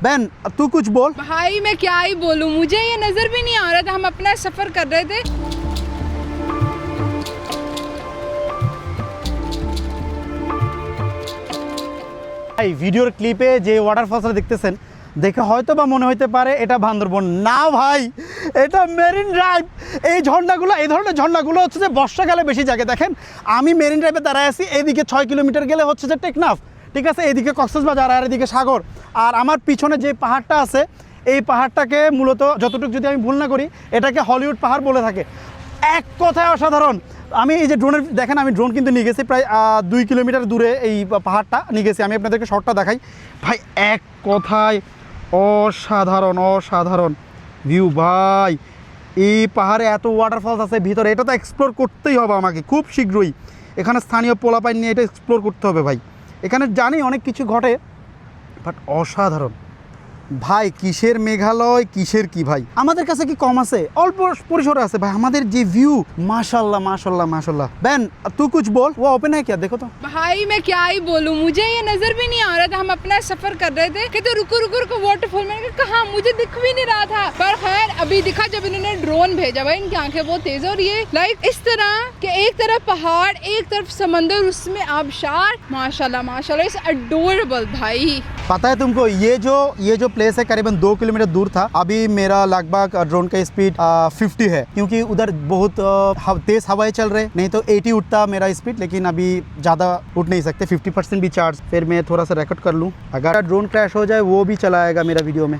बहन तू कुछ बोल भाई मैं क्या ही बोलूं मुझे ये नजर भी नहीं आ रहा था हम अपना सफर कर रहे थे ভাই ভিডিওর ক্লিপে যে ওয়াটারফলসটা দেখতেছেন দেখে হয়তো বা মনে হইতে পারে এটা বান্দরবন না ভাই এটা মেরিন ড্রাইভ এই ঝর্ণাগুলো এই ধরনের ঝর্ণাগুলো হচ্ছে যে বর্ষাকালে বেশি জায়গায় দেখেন আমি মেরিন ড্রাইভে দাঁড়ায় আছি এইদিকে ছয় কিলোমিটার গেলে হচ্ছে যে টেকনাফ ঠিক আছে? এইদিকে কক্সবাজার আর এদিকে সাগর। আর আমার পিছনে যে পাহাড়টা আছে, এই পাহাড়টাকে মূলত যতটুকু যদি আমি ভুল না করি, এটাকে হলিউড পাহাড় বলে থাকে। এক কথায় অসাধারণ। আমি এই যে ড্রোনের দেখেন, আমি ড্রোন কিন্তু নিয়ে গেছি প্রায় দুই কিলোমিটার দূরে এই পাহাড়টা নিয়ে গেছি। আমি আপনাদেরকে শর্টটা দেখাই। ভাই, এক কথায় অসাধারণ অসাধারণ। ভিউ ভাই, এই পাহাড়ে এত ওয়াটারফলস আছে ভিতরে, এটা তো এক্সপ্লোর করতেই হবে আমাকে, খুব শীঘ্রই। এখানে স্থানীয় পোলাপাইন নিয়ে এটা এক্সপ্লোর করতে হবে, ভাই। এখানে জানি অনেক কিছু ঘটে বাট অসাধারণ ভাই কিসের মেঘালয় কিসের কি ভাই আমাদের কাছে কি কম আছে অল্প পরিসরে আছে ভাই আমাদের যে ভিউ মাশাল্লাহ মাশাল্লাহ মাশাল্লাহ বেন তু কুছ বল ও ওপেন है क्या देखो तो भाई मैं क्या ही बोलूं मुझे ये नजर भी नहीं आ रहा था हम अपना सफर कर रहे थे कहते रुको रुको रुको वाटरफॉल मैंने कहा कहाँ मुझे दिख भी नहीं रहा था पर खैर अभी दिखा जब इन्होंने ड्रोन भेजा भाई, इनकी आँखें बहुत तेज है और ये लाइक इस तरह कि एक तरफ़ पहाड़, एक तरफ़ समंदर उसमें आबशार। माशाल्लाह माशाल्लाह, इस अडोरेबल भाई। पता है तुमको, ये जो ये जो प्लेस है, करीबन दो किलोमीटर दूर था। अभी मेरा लगभग ड्रोन का स्पीड फिफ्टी है। क्योंकि उधर बहुत तेज हवाएँ चल रहे नहीं तो एटी उठता मेरा स्पीड लेकिन अभी ज़्यादा उठ नहीं सकते। फिफ्टी परसेंट भी चार्ज फिर मैं थोड़ा सा रिकॉर्ड कर लूँ। अगर ड्रोन क्रैश हो जाए, वो भी चला आएगा मेरा वीडियो में।